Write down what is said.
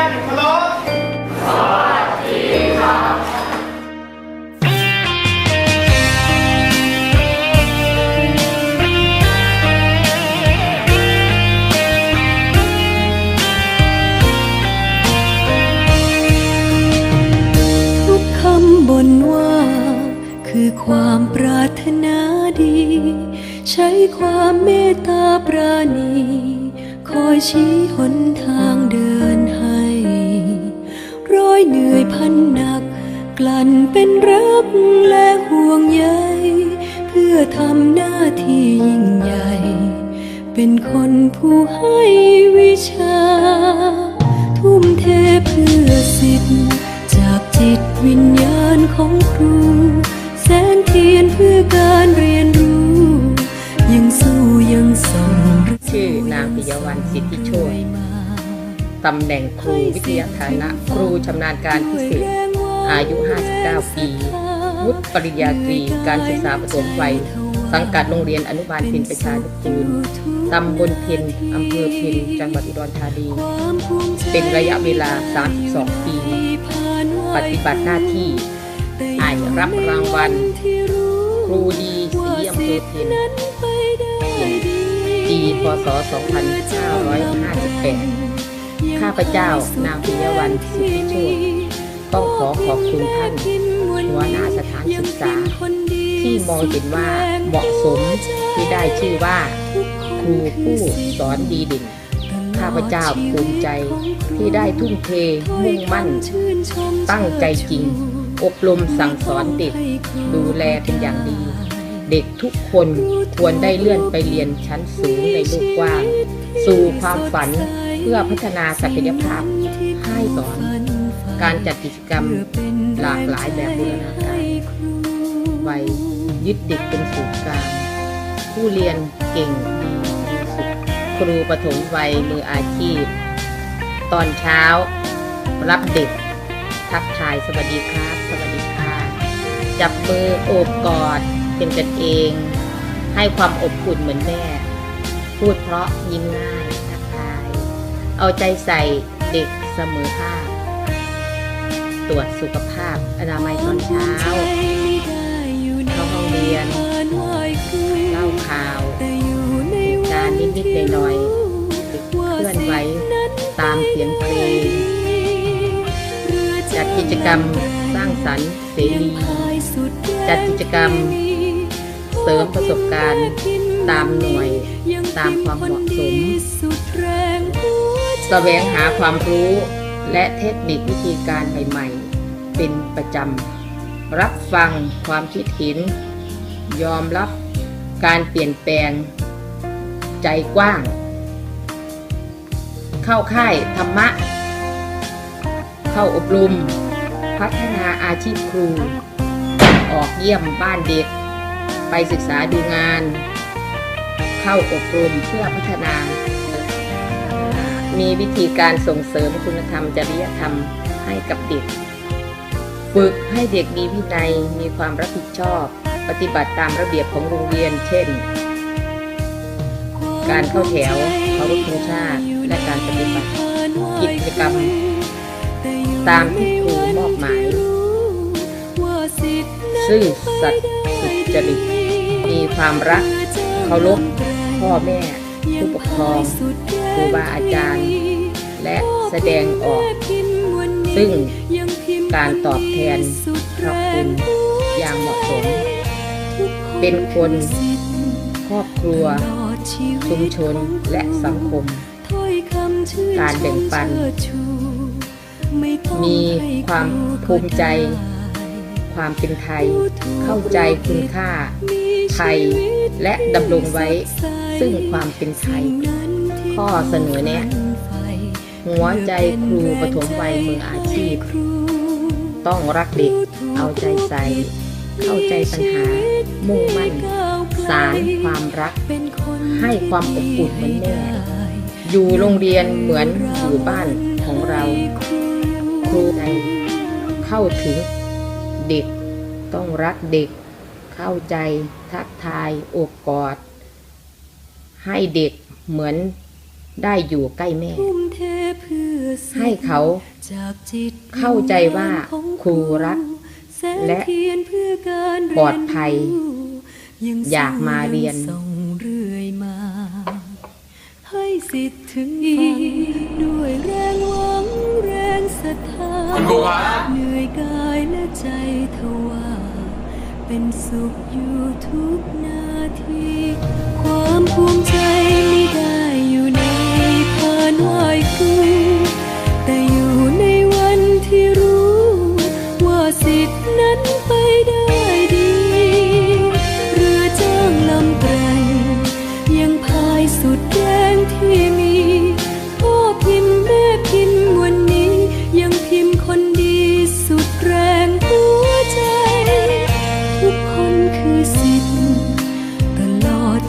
ยนเคารพทุกคำบนว่า คือความปรารถนาดี ใช้ความเมตตาปราณี คอยชี้หนทางเดิน อยเหนื่อยพันหนัก กลั่นเป็นรักและห่วงใยเพื่อทำหน้าที่ยิ่งใหญ่ เป็นคนผู้ให้วิชา ทุ่มเทเพื่อสิทธิ ตำแหน่งครูวิทยาฐานะ ครูชำนาญการพิเศษ อายุ 59 ปี วุฒิปริญญาตรี การศึกษาประถมวัย สังกัดโรงเรียนอนุบาลเพินประชานุกูลตำบลเพินอำเภอเพินจังหวัดอุดรธานี เป็นระยะเวลา 32 ปี ปฏิบัติหน้าที่ไอรับรางวัล ครูดีสีอำเภอเพินปีพศ 2558 ข้าพเจ้านางปิยวันสิทธิโชตต้องขอขอบคุณท่านหัวหน้าสถานศึกษา ที่มองเห็นว่าเหมาะสมที่ได้ชื่อว่า ครูผู้สอนดีเด่นข้าพเจ้าภูมิใจที่ได้ทุ่มเทมุ่งมั่น ตั้งใจจริง อบรมสั่งสอนเด็กดูแลเป็นอย่างดี เด็กทุกคนควรได้เลื่อนไปเรียนชั้นสูงในโลกกว้าง สู่ความฝันเพื่อพัฒนาศักยภาพให้สอน การจัดกิจกรรมหลากหลายแบบบูรณาการวัยยึดเด็กเป็นศูนย์กลาง ผู้เรียนเก่งดีมีสุขครูปฐมวัยมืออาชีพ ตอนเช้า รับเด็ก ทักทายสวัสดีครับ สวัสดีค่ะ จับมือโอบกอด เป็นกันเอง ให้ความอบอุ่นเหมือนแม่ พูดเพราะยิ้มง่ายทักทาย เอาใจใส่เด็กเสมอภาค ตรวจสุขภาพอนามัยตอนเช้าเข้าห้องเรียนเล่าข่าวการนิดๆหน่อยๆเคลื่อนไหวตามเสียงเพลงจัดกิจกรรมสร้างสรรค์เสรีจัดกิจกรรม เสริมประสบการณ์ตามหน่วยตามความเหมาะสมแสวงหาความรู้และเทคนิควิธีการใหม่ๆ เป็นประจำ รับฟังความคิดเห็น ยอมรับการเปลี่ยนแปลง ใจกว้าง เข้าค่ายธรรมะ เข้าอบรม พัฒนาอาชีพครู ออกเยี่ยมบ้านเด็ก ไปศึกษาดูงาน เข้าอบรมเพื่อพัฒนา มีวิธีการส่งเสริมคุณธรรมจริยธรรมให้กับเด็ก ฝึกให้เด็กมีวินัยมีความรับผิดชอบ ปฏิบัติตามระเบียบของโรงเรียน เช่น การเข้าแถวเคารพธงชาติและการปฏิบัติกิจกรรม ตามที่ครูมอบหมาย ซื่อสัตย์ จริต มีความรักเคารพพ่อแม่ ผู้ปกครองครูบาอาจารย์ และแสดงออก ซึ่งการตอบแทนพระคุณอย่างเหมาะสม เป็นคนครอบครัว ชุมชนและสังคม การแบ่งปัน มีความภูมิใจ ความเป็นไทย เข้าใจคุณค่า ไทย และดำรงไว้ ซึ่งความเป็นไทย ข้อเสนอแนะหัวใจครูปฐมวัยมืออาชีพ ต้องรักเด็ก เอาใจใส่ เข้าใจปัญหา มุ่งมั่น สารความรัก ให้ความอบอุ่นเหมือนแม่อยู่โรงเรียนเหมือนอยู่บ้านของเรา ครูในเข้าถึง เด็ก ต้องรักเด็ก เข้าใจ ทักทายโอบกอด ให้เด็กเหมือนได้อยู่ใกล้แม่ทุ่มเทเพื่อสิทธิ์ให้เขาจากจิตเข้าใจว่าครูรัก และแสงเทียนเพื่อการปลอดภัยเรีนรู้อยากมาเรียนงส่งเรื่อยมาให้สิทธิ์ถึงฝันด้วยแรงหวังแรงศรัทธาคุณครูครับ เหนื่อยกายและใจทว่า เป็นสุขอยู่ทุกนาที ความภูมิใจไม่ได้อยู่ในผ่านไหวครูแต่อยู่ในวันที่รู้ ว่าสิทธินั้นไปได้